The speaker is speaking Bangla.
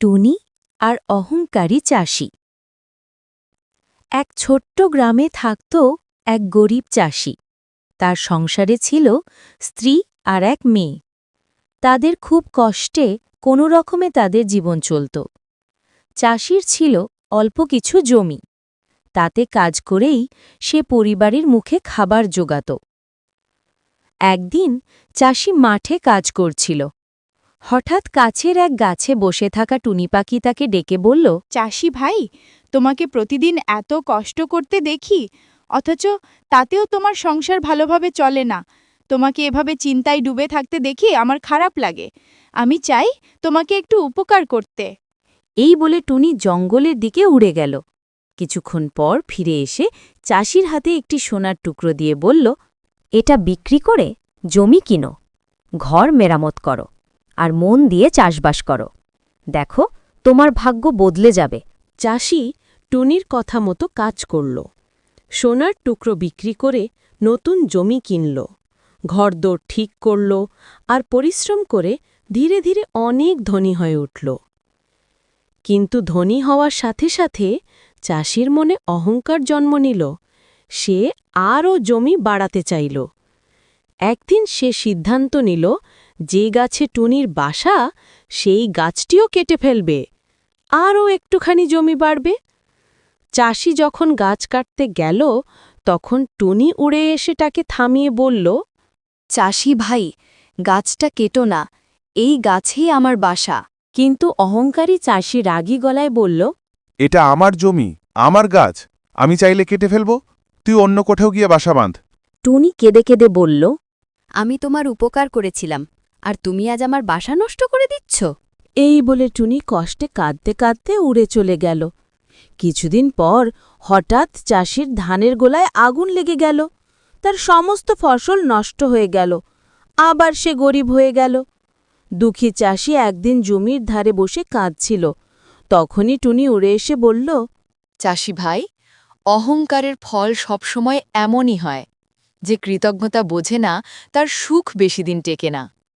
টুনি আর অহংকারী চাষি। এক ছোট্ট গ্রামে থাকত এক গরিব চাষি। তার সংসারে ছিল স্ত্রী আর এক মেয়ে। তাদের খুব কষ্টে কোনো রকমে তাদের জীবন চলত। চাষির ছিল অল্প কিছু জমি। তাতে কাজ করেই সে পরিবারের মুখে খাবার জোগাত। একদিন চাষি মাঠে কাজ করছিল। হঠাৎ কাছের এক গাছে বসে থাকা টুনি পাখি তাকে ডেকে বলল চাষি ভাই তোমাকে প্রতিদিন এত কষ্ট করতে দেখি অথচ তাতেও তোমার সংসার ভালোভাবে চলে না। তোমাকে এভাবে চিন্তায় ডুবে থাকতে দেখি আমার খারাপ লাগে। আমি চাই তোমাকে একটু উপকার করতে। এই বলে টুনি জঙ্গলের দিকে উড়ে গেল। কিছুক্ষণ পর ফিরে এসে চাষির হাতে একটি সোনার টুকরো দিয়ে বলল এটা বিক্রি করে জমি কিনো ঘর মেরামত করো। আর মন দিয়ে চাষবাস করো। দেখো, তোমার ভাগ্য বদলে যাবে। চাষি টুনির কথা মতো কাজ করল। সোনার টুকরো বিক্রি করে নতুন জমি কিনল। ঘরদোর ঠিক করল আর পরিশ্রম করে ধীরে ধীরে অনেক ধনী হয়ে উঠল। কিন্তু ধনী হওয়ার সাথে সাথে চাষির মনে অহংকার জন্ম নিল। সে আরও জমি বাড়াতে চাইল। একদিন সে সিদ্ধান্ত নিল যে গাছে টুনির বাসা সেই গাছটিও কেটে ফেলবে। আরও একটুখানি জমি বাড়বে। চাষি যখন গাছ কাটতে গেল তখন টুনি উড়ে এসে তাকে থামিয়ে বলল চাষি ভাই গাছটা কেটো না এই গাছেই আমার বাসা। কিন্তু অহংকারী চাষি রাগী গলায় বলল এটা আমার জমি আমার গাছ আমি চাইলে কেটে ফেলব। তুই অন্য কোথাও গিয়ে বাসা বাঁধ। টুনি কেঁদে কেঁদে বলল আমি তোমার উপকার করেছিলাম আর তুমি আজ আমার বাসা নষ্ট করে দিচ্ছ? এই বলে টুনি কষ্টে কাঁদতে কাঁদতে উড়ে চলে গেল। কিছুদিন পর হঠাৎ চাষির ধানের গোলায় আগুন লেগে গেল। তার সমস্ত ফসল নষ্ট হয়ে গেল। আবার সে গরিব হয়ে গেল। দুঃখী চাষি একদিন জমির ধারে বসে কাঁদছিল। তখনই টুনি উড়ে এসে বলল চাষি ভাই অহংকারের ফল সবসময় এমনই হয়। যে কৃতজ্ঞতা বোঝে না তার সুখ বেশি দিন টেকে না।